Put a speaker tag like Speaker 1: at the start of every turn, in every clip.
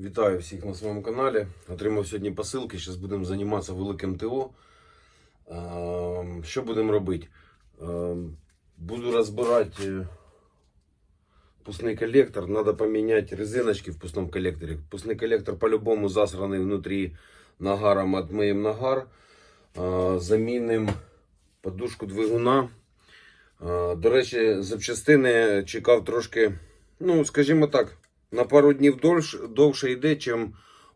Speaker 1: Вітаю всіх на своєму каналі. Отримав сьогодні посилки. Зараз будемо займатися великим ТО. Ем, Що будемо робити? Ем, Буду розбирати е, впускний коллектор. Надо поміняти резиночки в пустом коллекторе. Впускний коллектор по-любому засраний внутрі нагаром. Отмиємо нагар. Е, Замінимо подушку двигуна. Е, До речі, запчастини чекав трошки, ну, скажімо так, на пару днів довше, довше йде, ніж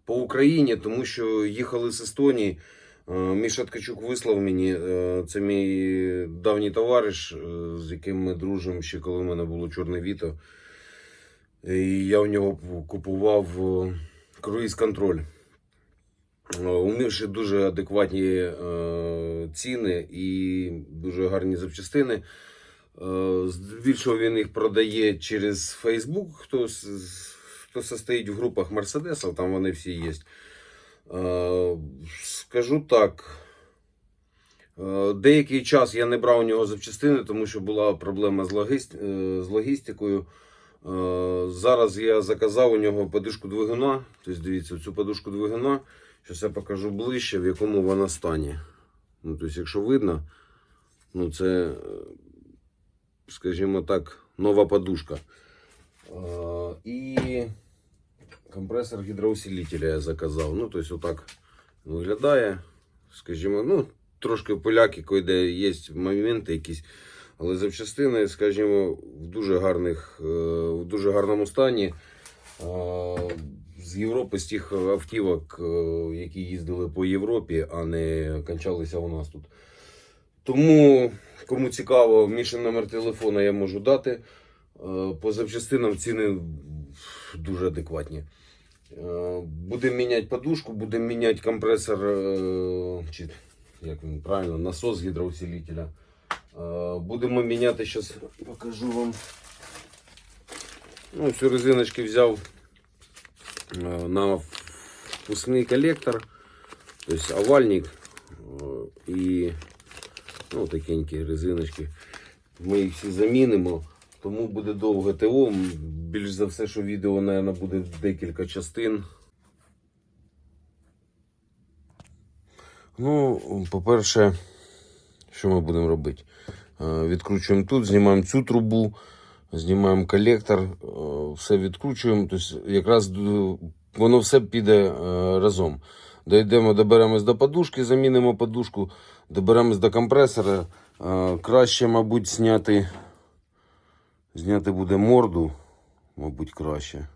Speaker 1: по Україні, тому що їхали з Естонії. Е, Міша Ткачук вислав мені, е, це мій давній товариш, е, з яким ми дружимо ще коли в мене було чорне віто. І я у нього купував круїз-контроль. Е, У Міші дуже адекватні ціни і дуже гарні запчастини. Е, Здебільшого він їх продає через Facebook, хто, хто состоїть в групах Мерседесів, там вони всі є. Е, Скажу так. е, Деякий час я не брав у нього запчастини, тому що була проблема з, логіст... з логістикою. Зараз я заказав у нього подушку двигуна. Тобто, дивіться, цю подушку двигуна. Зараз я покажу ближче, в якому вона стані. Ну, тобто, якщо видно, ну це, скажімо так, нова подушка. І компресор гідроусилителя я заказав. Ну, тобто, отак виглядає. Скажімо, ну, трошки поляки, де є моменти якісь. Але запчастини, скажімо, в дуже гарних, е, в дуже гарному стані. З Європи, з тих автівок, е, які їздили по Європі, а не кончалися у нас тут. Тому, кому цікаво, Мішин номер телефона я можу дати. Е, По запчастинам ціни дуже адекватні. Е, Будемо міняти подушку, будемо міняти компресор, е, чи як він правильно, насос гідроусилителя. Будемо міняти, зараз покажу вам. Ну, всю резиночки взяв на впускний коллектор, тобто овальник і ну, такенькі резиночки. Ми їх всі замінимо, тому буде довге ТО. Більш за все, що відео, мабуть, буде декілька частин. Ну, по-перше, що ми будемо робити? Е, Відкручуємо тут, знімаємо цю трубу, знімаємо колектор, е, все відкручуємо. Тобто, якраз воно все піде е, разом. Дійдемо, доберемось до подушки, замінимо подушку, доберемось до компресора. Краще, мабуть, зняти, зняти буде морду, мабуть, краще.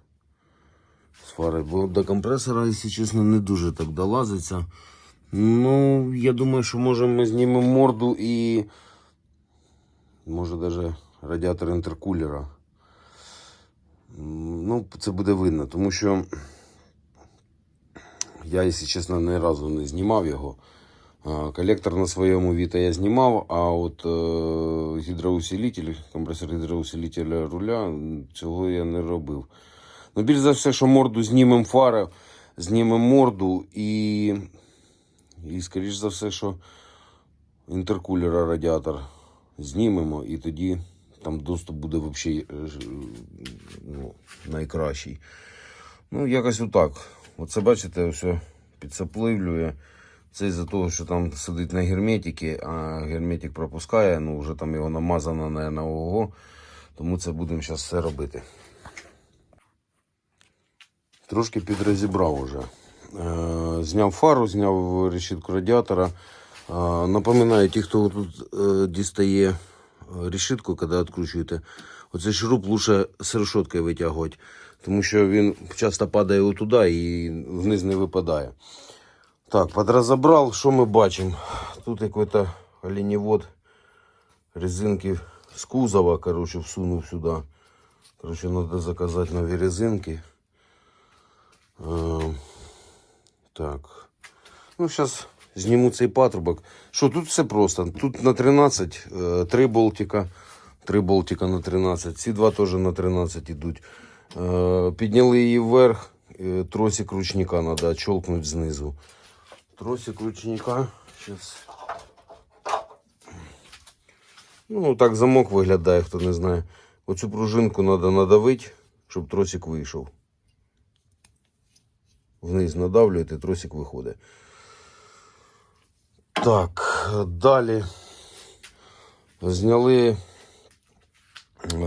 Speaker 1: З фари, бо до компресора, якщо чесно, не дуже так долазиться. Ну, я думаю, що може ми знімемо морду і може навіть радіатор інтеркулера. Ну, це буде видно, тому що я, якщо чесно, ні разу не знімав його. Колектор на своєму Віта я знімав, а от е, гідроусилитель, компресор гідроусилителя руля, цього я не робив. Ну, більш за все, що морду знімемо фари, знімемо морду і, і скоріш за все, що інтеркулера радіатор знімемо, і тоді там доступ буде взагалі ну, найкращий. Ну, якось отак. Оце бачите, все підсапливлює. Це із-за того, що там сидить на герметики, а герметик пропускає, ну вже там його намазано на, на ого. Тому це будемо зараз все робити. Трошки підрозібрав уже. Е, зняв фару, зняв решітку радіатора. Е, напоминаю, ті, хто тут е, дістає решітку, коли відкручуєте, оцей шуруп лучше з решеткою витягувати, тому що він часто падає отуди і вниз не випадає. Так, подрозобрал, що ми бачимо? Тут якийсь оленевод резинки з кузова, короче, всунув сюди. Короче, треба заказати нові резинки. Так. Ну, зараз зніму цей патрубок. Що, тут все просто. Тут на 13, е, 3 болтика. 3 болтика на 13. Ці два теж на 13 йдуть. Е, підняли її вверх. Е, тросик ручника треба щелкнути знизу. Тросик ручника. Сейчас. Ну, так замок виглядає, хто не знає. Оцю пружинку треба надавити, щоб тросик вийшов. вниз надавлюєте, тросик виходить. Так, далі зняли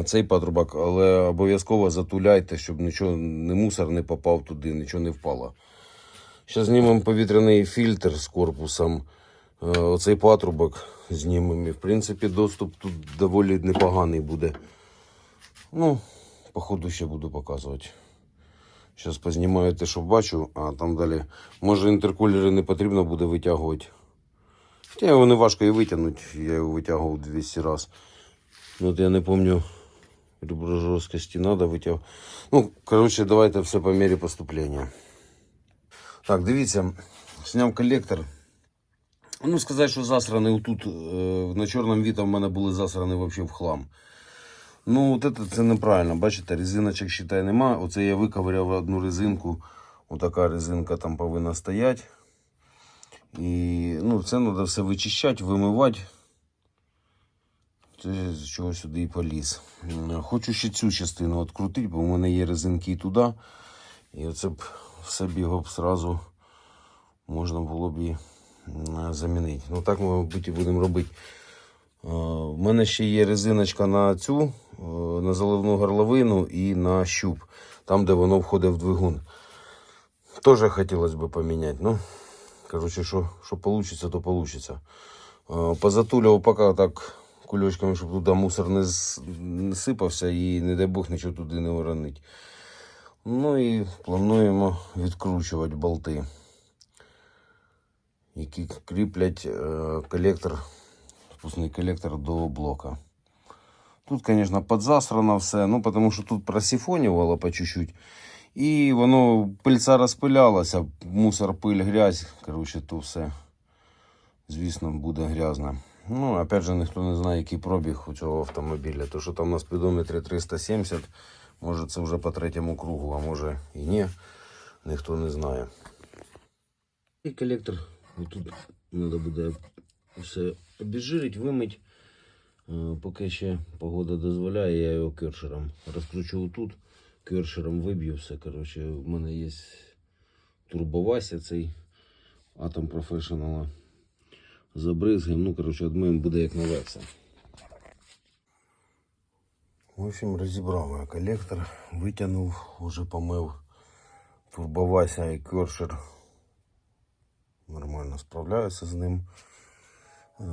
Speaker 1: цей патрубок, але обов'язково затуляйте, щоб нічого, не мусор не попав туди, нічого не впало. Зараз знімемо повітряний фільтр з корпусом. Е, Оцей патрубок знімемо. І, в принципі, доступ тут доволі непоганий буде. Ну, походу ще буду показувати. Зараз познімаю те, що бачу, а там далі. Може інтеркулери не потрібно буде витягувати. Хоча його не важко і витягнути, я його витягував 200 разів. Ну, от я не пам'ятаю, жорсткості треба витягувати. Ну, коротше, давайте все по мірі поступлення. Так, дивіться, зняв колектор. Ну, сказати, що засраний тут е, на чорному віта в мене були засрані взагалі в хлам. Ну, от це, це неправильно. Бачите, резиночок считай нема. Оце я виковиряв одну резинку. Отака резинка там повинна стояти. І ну, це треба все вичищати, вимивати. Це з чого сюди і поліз. Хочу ще цю частину відкрутити, бо в мене є резинки і туди. І оце б все його б сразу можна було б і замінити. Ну так ми, мабуть, і будемо робити. У мене ще є резиночка на цю, е, на заливну горловину і на щуп, там, де воно входить в двигун. Теж хотілося б поміняти. Ну, коротше, що, що вийде, то вийде. Позатулював поки так кульочками, щоб туди мусор не, не сипався і, не дай Бог, нічого туди не уронить. Ну і плануємо відкручувати болти, які кріплять е, колектор спускний коллектор до блока. Тут, конечно, подзасрано все, ну, потому що тут просифонювало по чуть-чуть. І воно пильця розпилялася, мусор, пиль, грязь. Коротше, то все, звісно, буде грязно. Ну, опять же, ніхто не знає, який пробіг у цього автомобіля. То, що там на спідометрі 370, може це вже по третьому кругу, а може і ні. Ніхто не знає. І колектор тут треба буде все обезжирить, вимить. Е, Поки ще погода дозволяє, я його кершером розкручу тут, кершером виб'ю все. Коротше, в мене є турбовася цей Atom Professional. Забризгаємо. Ну, коротше, одмиємо буде як нове все. В общем, розібрав я колектор, витягнув, уже помив турбовася і кершер. Нормально справляюся з ним. Е,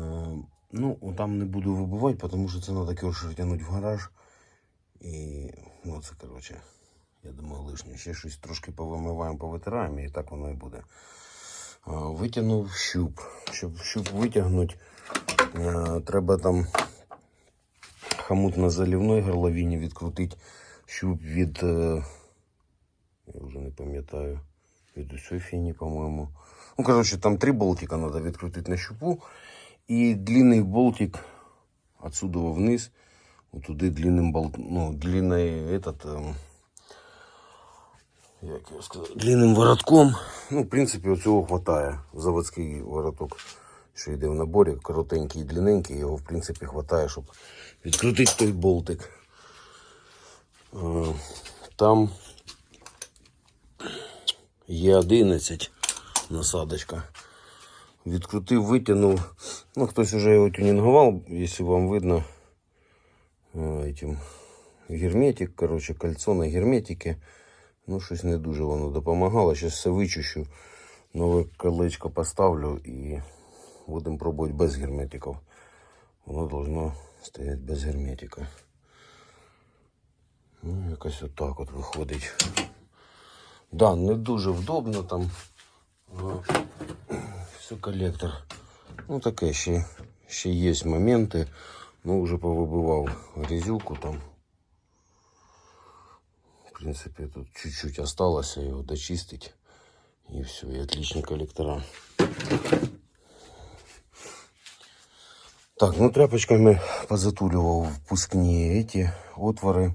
Speaker 1: Ну, там не буду вибивати, тому що це треба кершер тягнути в гараж. І ну це коротше, я думаю, лишнє. Ще щось трошки повимиваємо, повитираємо і так воно і буде. Витягнув щуп. Щоб щуп витягнути, е, треба там хамут на заливної горловині відкрутити щуп від. е, Я вже не пам'ятаю. Від усієї фіні, по-моєму. Ну, коротше, там три болтика треба відкрутити на щупу. И длинный болтик отсюда вниз, вот туда длинным болт, ну, длинный этот, эм, як його сказати, длинним воротком. Ну, в принципі, оцього хватає. Заводський вороток, що йде в наборі, коротенький і длинненький, його, в принципі, хватає, щоб відкрутити той болтик. Е, Там є 11 насадочка. Відкрутив, витягнув. Ну, хтось вже його тюнінгував, якщо вам видно. е, Этим герметик, короче, кольцо на герметике. Ну, щось не дуже воно допомагало. Зараз все вичищу, нове колечко поставлю і будемо пробувати без герметиків. Воно должно стояти без герметика. Ну, якось отак от виходить. Да, не дуже вдобно там. е, все колектор. Ну таке ще, ще є моменти. Ну вже повибивав грязюку там. В принципі, тут чуть-чуть осталося його дочистить. І все, і отличні колектора. Так, ну тряпочками позатулював впускні эти отвори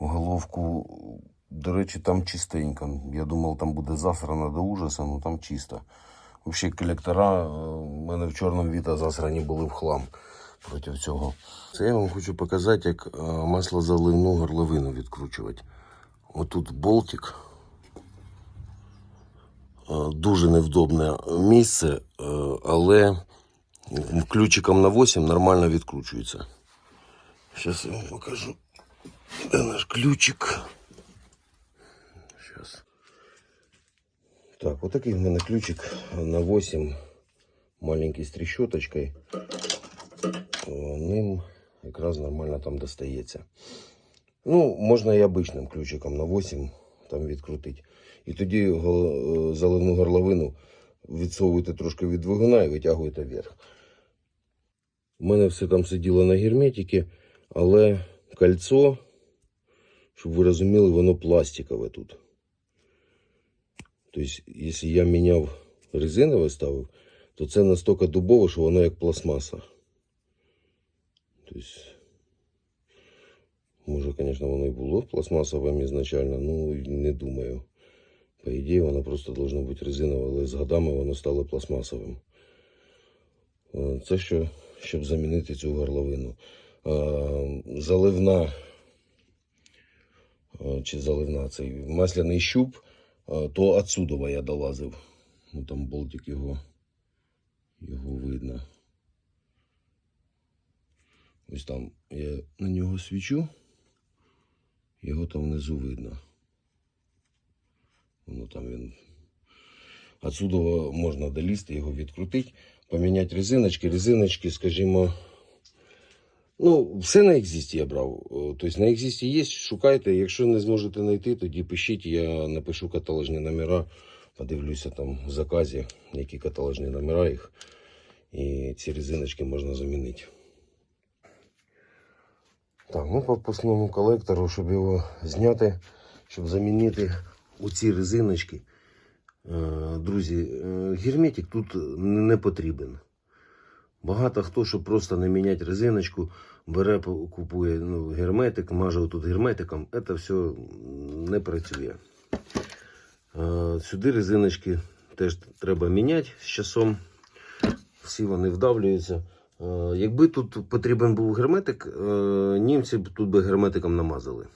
Speaker 1: в головку. До речі, там чистенько. Я думав, там буде засрано до ужаса, але там чисто. Взагалі колектора е, у мене в чорному віта засрані були в хлам проти цього. Це я вам хочу показати, як е, маслозаливну горловину відкручувати. Отут болтик. дуже невдобне місце, е, але ключиком на 8 нормально відкручується. Зараз я вам покажу. Де наш ключик? Зараз. Так, отакий в мене ключик на 8, маленький з трещоточкою. О, Ним якраз нормально там достається. Ну, можна і обичним ключиком на 8 там відкрутити. І тоді е, заливну горловину відсовуєте трошки від двигуна і витягуєте вверх. У мене все там сиділо на герметики, але кольцо, щоб ви розуміли, воно пластикове тут. Тобто, якщо я міняв резинове ставив, то це настільки дубове, що воно як пластмаса. Тобто, може, звісно, воно і було пластмасовим ізначально, ну не думаю. По ідеї, воно просто должно бути резинове, але з годами воно стало пластмасовим. Е, Це що, щоб замінити цю горловину. Е, Заливна е, чи заливна цей масляний щуп, е, то отсюда я долазив. Ну там болтик його, його видно. Ось там я на нього свічу, його там внизу видно. Воно там він. Отсюда можна долізти, його відкрутити, поміняти резиночки. Резиночки, скажімо, ну, все на екзисті я брав. Тобто на екзисті є, шукайте. Якщо не зможете знайти, тоді пишіть, я напишу каталожні номера, подивлюся там в заказі, які каталожні номера їх. І ці резиночки можна замінити. Так, ну по впускному колектору, щоб його зняти, щоб замінити оці резиночки. Е, Друзі, е, герметик тут не потрібен. Багато хто, щоб просто не міняти резиночку, бере, купує ну, герметик, маже тут герметиком. Це все не працює. Е, Сюди резиночки теж треба міняти з часом. Всі вони вдавлюються. Е, Якби тут потрібен був герметик, е, німці б тут би герметиком намазали.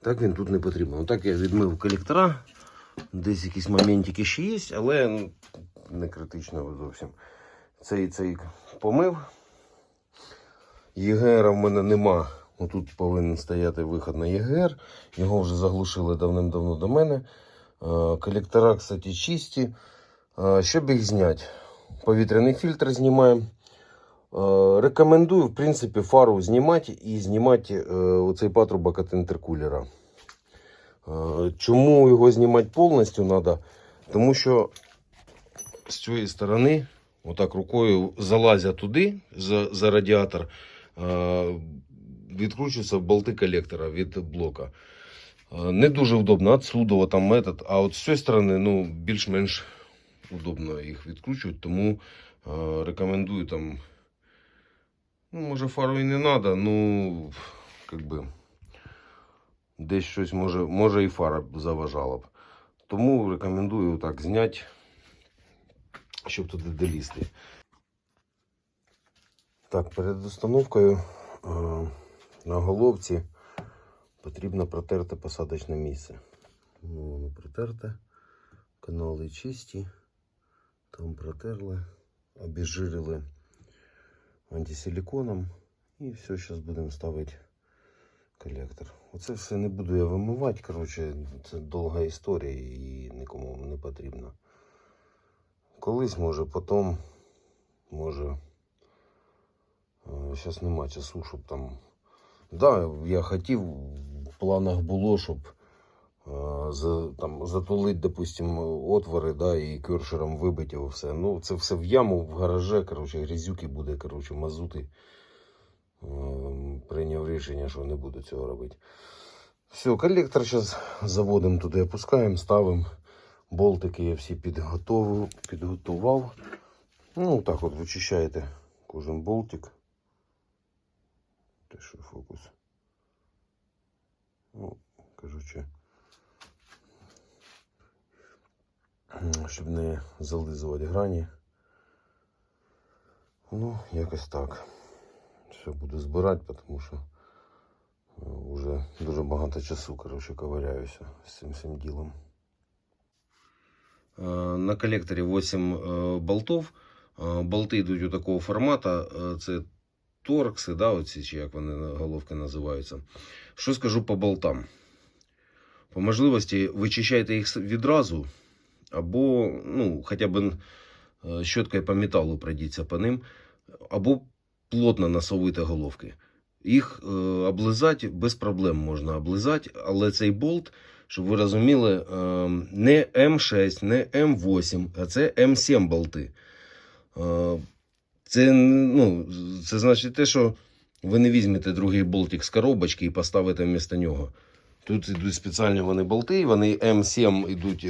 Speaker 1: Так він тут не потрібен. Отак я відмив колектора. Десь якісь моментики ще є, але ну, не критично зовсім. Цей цей помив. ЄГР в мене нема. Тут повинен стояти виход на ЄГР. Його вже заглушили давним-давно до мене. Е, Колектора, кстати, чисті. Щоб їх зняти? Повітряний фільтр знімаємо. Е, Рекомендую, в принципі, фару знімати і знімати е, оцей патрубок від інтеркулера. Е, Чому його знімати повністю треба? Тому що з цієї сторони, отак рукою залазя туди за, за радіатор, відкручуються болти колектора від блока. Не дуже удобно, отсюда там метод, а от з цієї сторони ну, більш-менш удобно їх відкручувати, тому рекомендую там. Ну, може, фару і не треба, ну, как би, десь щось може, може і фара заважала б. Тому рекомендую так зняти, щоб туди долізти. Так, перед установкою е, на головці потрібно протерти посадочне місце. Ну, воно протерте, канали чисті, там протерли, обезжирили антисиликоном. І все, зараз будемо ставити колектор. Оце все не буду я вимивати. Коротше, це довга історія і нікому не потрібно. Колись, може, потім, може. Зараз нема часу, щоб там. Да, я хотів, в планах було, щоб е, за, там, затулити, допустим, отвори, да, і кершером вибити його все. Ну, це все в яму, в гараже, коротше, грязюки буде, коротше, мазути. Е, Прийняв рішення, що не буду цього робити. Все, колектор зараз заводимо туди, опускаємо, ставимо. Болтики я всі підготовив, підготував. Ну, так от вичищаєте кожен болтик. Те, що фокус. Ну, кажучи, щоб не зализувати грані. Ну, якось так. Все буду збирати, тому що вже дуже багато часу, коротше, ковиряюся з цим всім ділом. Е, На колекторі 8 е, болтов. Е, Болти йдуть у такого формату. Е, Це торкси, да, оці, чи як вони головки називаються. Що скажу по болтам? По можливості вичищайте їх відразу, або ну, хоча б е, щоткою по металу пройдіться по ним, або плотно насовуйте головки. Їх е, облизати без проблем можна облизати, але цей болт, щоб ви розуміли, е, не М6, не М8, а це М7 болти. Це, ну, це значить те, що ви не візьмете другий болтик з коробочки і поставите вмісто нього. Тут йдуть спеціальні вони болти, вони М7 йдуть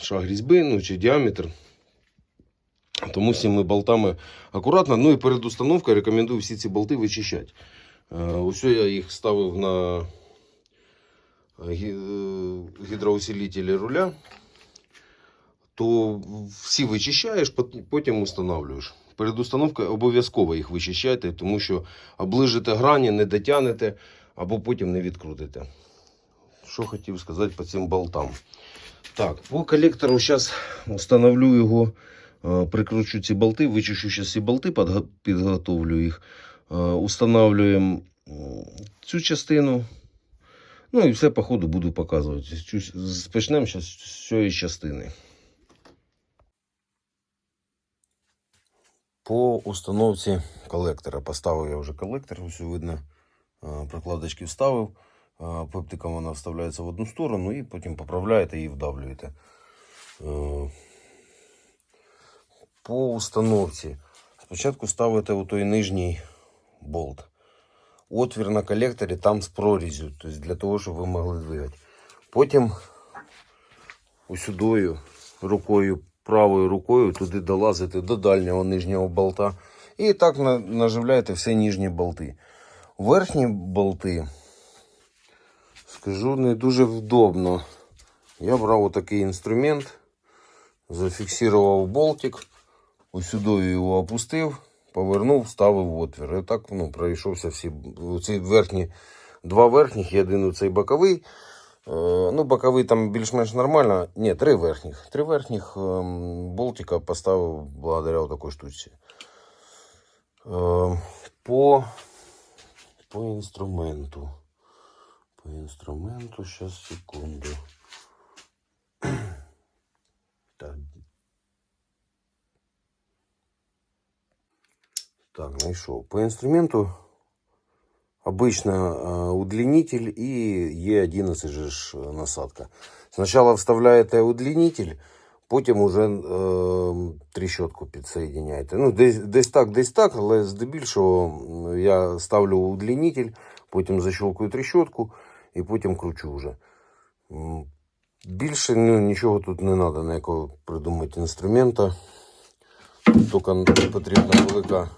Speaker 1: шаг різьби, ну чи діаметр. Тому цими болтами акуратно. Ну і перед установкою рекомендую всі ці болти вичищати. Е, Ось я їх ставив на е, гідроусилителі руля. То всі вичищаєш, потім установлюєш. Перед установкою обов'язково їх вичищайте, тому що оближите грані, не дотягнете або потім не відкрутите. Що хотів сказати по цим болтам. Так, по колектору зараз встановлю його, е, прикручу ці болти, вичищу зараз ці болти, підготовлю їх. Е, Устанавлюємо цю частину. Ну і все по ходу буду показувати. Почнемо зараз з цієї частини. По установці колектора. Поставив я вже колектор, ось видно, е, прокладочки вставив. Пептиком вона вставляється в одну сторону і потім поправляєте і вдавлюєте. Е, По установці. Спочатку ставите у той нижній болт. Отвір на колекторі там з прорізю, тобто для того, щоб ви могли двигати. Потім усюдою рукою, правою рукою туди долазите до дальнього нижнього болта. І так наживляєте всі нижні болти. Верхні болти, скажу, не дуже вдобно. Я брав отакий інструмент, зафіксував болтик, усюдою його опустив, повернув, вставив в отвір. І так ну, пройшовся всі ці верхні, два верхніх і один оцей боковий. Е, Ну, боковий там більш-менш нормально. Ні, три верхніх. Три верхніх ем, болтика поставив благодаря такій штуці. Е, По, по інструменту. По інструменту, зараз секунду. Так. Так, знайшов. По інструменту обычно э, удлинитель и Е11 же ж э, насадка. Сначала вставляєте удлинитель, потім уже е, тріщотку підсоєдняєте. Ну, десь, десь так, десь так, але здебільшого м, я ставлю удлинитель, потім защелкую тріщотку і потім кручу вже. Більше ну, нічого тут не треба, ніякого придумати інструмента. Тільки потрібна велика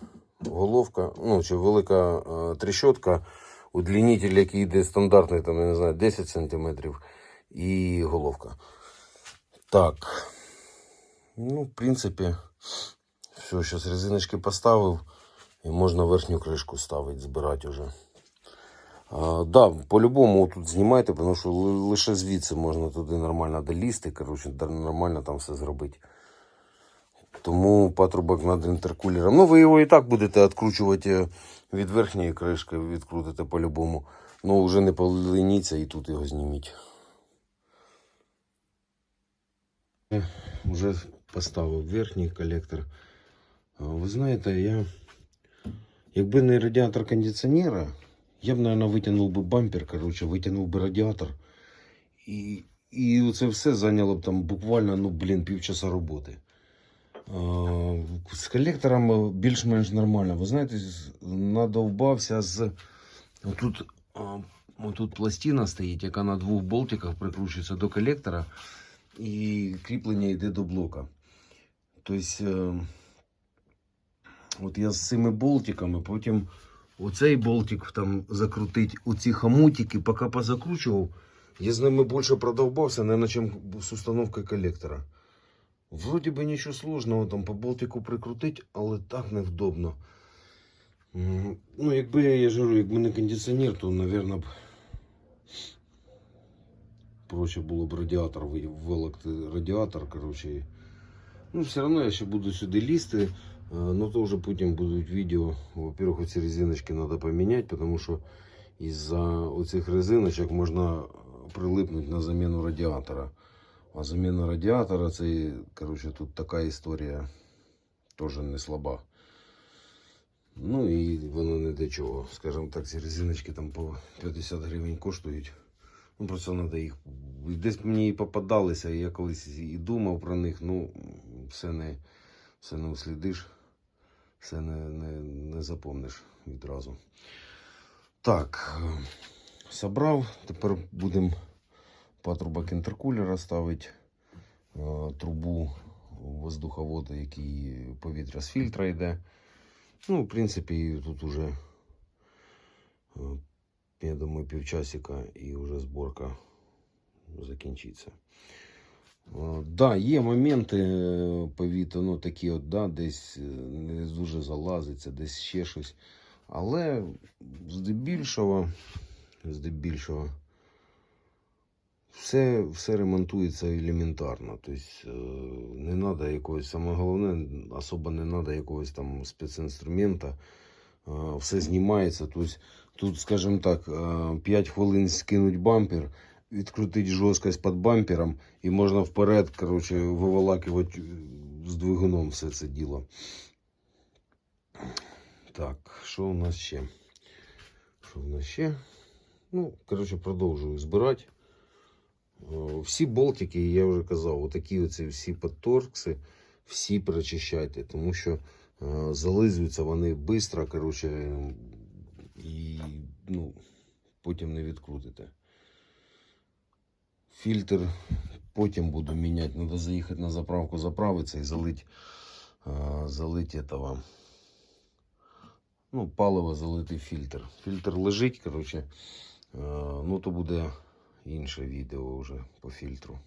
Speaker 1: головка, ну, чи велика е, тріщотка, удлинитель, який йде стандартний, там, я не знаю, 10 см, і головка. Так. Ну, в принципі, все, зараз резиночки поставив, і можна верхню кришку ставити, збирати вже. А, да, по-любому тут знімайте, тому що лише звідси можна туди нормально долізти, коротше, нормально там все зробити. Тому патрубок над інтеркулером. Ну, ви його і так будете відкручувати від верхньої кришки, відкрутите по-любому. Ну, вже не поленіться і тут його зніміть. Вже поставив верхній колектор. Ви знаєте, я. Якби не радіатор кондиціонера, я б, мабуть, витягнув би бампер, коротше, витягнув би радіатор. І, і це все зайняло б там буквально, ну, блін, півчаса роботи. З колектором більш-менш нормально. Ви знаєте, надовбався з. Отут, отут пластина стоїть, яка на двох болтиках прикручується до колектора, і кріплення йде до блока. Тобто, е, от я з цими болтиками, потім оцей болтик там закрутить, оці хомутики, поки позакручував, я з ними більше продовбався, не чим з установкою колектора. Вроді би нічого сложного, там по болтику прикрутить, але так невдобно. Ну, якби я ж якби не кондиціонер, то, мабуть, б проще було б радіатор ви- вилокти радіатор, коротше. Ну, все одно я ще буду сюди лізти, но то вже потім будуть відео. Во-первых, оці резиночки треба поміняти, тому що із-за оцих резиночок можна прилипнути на заміну радіатора. А заміна радіатора це, коротше, тут така історія теж не слаба. Ну і воно не до чого. Скажімо так, ці резиночки там по 50 гривень коштують. Ну просто треба їх. Десь мені і попадалися, я колись і думав про них, ну все не, все не услідиш, все не, не, не запомниш відразу. Так, е, собрав. Тепер будемо патрубок інтеркулера ставити, е, трубу воздуховоду, який повітря з фільтра йде. Ну, в принципі, тут уже, е, я думаю, півчасика і вже зборка закінчиться. Е, Да, є моменти е, повітря, ну такі от, да, десь е, не дуже залазиться, десь ще щось. Але здебільшого, здебільшого, все, все ремонтується елементарно. Тобто не треба якогось, саме головне, особо не треба якогось там спецінструмента. Все знімається. Тобто, тут, скажімо так, 5 хвилин скинуть бампер, відкрутити жорсткость під бампером і можна вперед коротше, виволакувати е, з двигуном все це діло. Так, що у нас ще? Що у нас ще? Ну, коротше, продовжую збирати. Е, Всі болтики, я вже казав, отакі оці всі подторкси, всі перечищайте, тому що е, зализуються вони швидко, коротше, і ну, потім не відкрутите. Фільтр потім буду міняти. Треба заїхати на заправку, заправитися і залить, залить этого, ну, паливо залити фільтр. Фільтр лежить, коротше, ну то буде інше відео вже по фільтру.